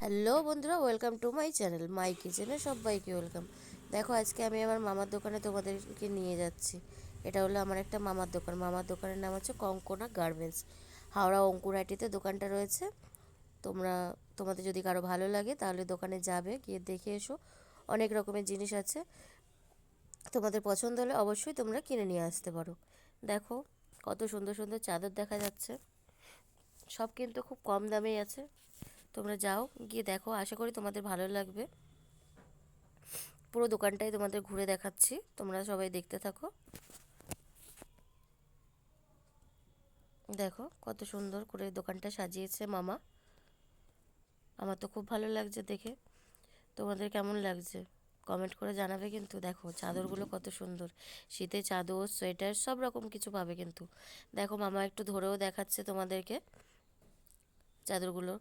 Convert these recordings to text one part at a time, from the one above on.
Hello বন্ধুরা, welcome to my channel, my কিচেনে সবাইকে ওয়েলকাম। দেখো, আজকে আমি আমার মামার দোকানে তোমাদেরকে নিয়ে যাচ্ছি। এটা হলো আমার একটা মামার দোকান। মামার দোকানের নাম হচ্ছে কঙ্কনা গার্মেন্টস। হাওড়া অঙ্কুরহাটিতে দোকানটা রয়েছে। তোমরা, তোমাদের যদি কারও ভালো লাগে, তাহলে দোকানে যাবে, গিয়ে দেখে এসো। অনেক রকমের জিনিস আছে। তোমাদের পছন্দ হলে অবশ্যই তোমরা কিনে নিয়ে আসতে পারো। দেখো, কত সুন্দর সুন্দর চাদর দেখা যাচ্ছে। সব কিন্তু খুব কম দামেই আছে। তোমরা যাও, গিয়ে দেখো। আশা করি তোমাদের ভালো লাগবে। পুরো দোকানটাই তোমাদের ঘুরে দেখাচ্ছি। তোমরা সবাই দেখতে থাকো। দেখো, কত সুন্দর করে দোকানটা সাজিয়েছে মামা। আমার তো খুব ভালো লাগছে দেখে। তোমাদের কেমন লাগছে? কমেন্ট করে জানাবে কিন্তু। দেখো, চাদরগুলো কত সুন্দর। শীতে চাদর, সোয়েটার, সব রকম কিছু পাবে কিন্তু। দেখো, মামা একটু ধরেও দেখাচ্ছে তোমাদেরকে চাদরগুলো।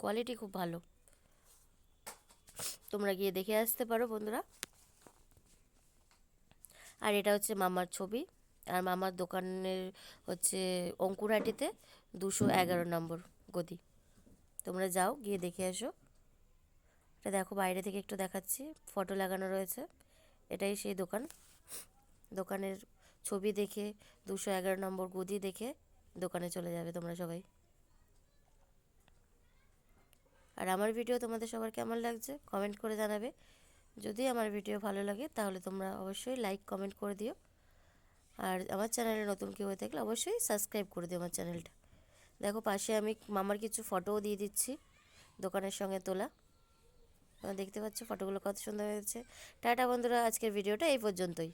কোয়ালিটি খুব ভালো। তোমরা গিয়ে দেখে আসতে পারো বন্ধুরা। আর এটা হচ্ছে মামার ছবি। আর মামার দোকানের হচ্ছে অঙ্কুরহাটিতে দুশো এগারো নম্বর গদি। তোমরা যাও, গিয়ে দেখে এসো এটা দেখো, বাইরে থেকে একটু দেখাচ্ছি। ফটো লাগানো রয়েছে। এটাই সেই দোকান। দোকানের ছবি দেখে, দুশো এগারো নম্বর গদি দেখে দোকানে চলে যাবে তোমরা সবাই। আর আমার ভিডিও তোমাদের সবার কেমন লাগছে কমেন্ট করে জানাবে। যদি আমার ভিডিও ভালো লাগে তাহলে তোমরা অবশ্যই লাইক কমেন্ট করে দিও। আর আমার চ্যানেলে নতুন কেউ হয়ে থাকলে অবশ্যই সাবস্ক্রাইব করে দিও আমার চ্যানেলটা দেখো পাশে আমি মামার কিছু ফটোও দিয়ে দিচ্ছি দোকানের সঙ্গে তোলা। দেখতে পাচ্ছ ফটোগুলো কত সুন্দর হয়েছে। টাটা বন্ধুরা, আজকের ভিডিওটা এই পর্যন্তই।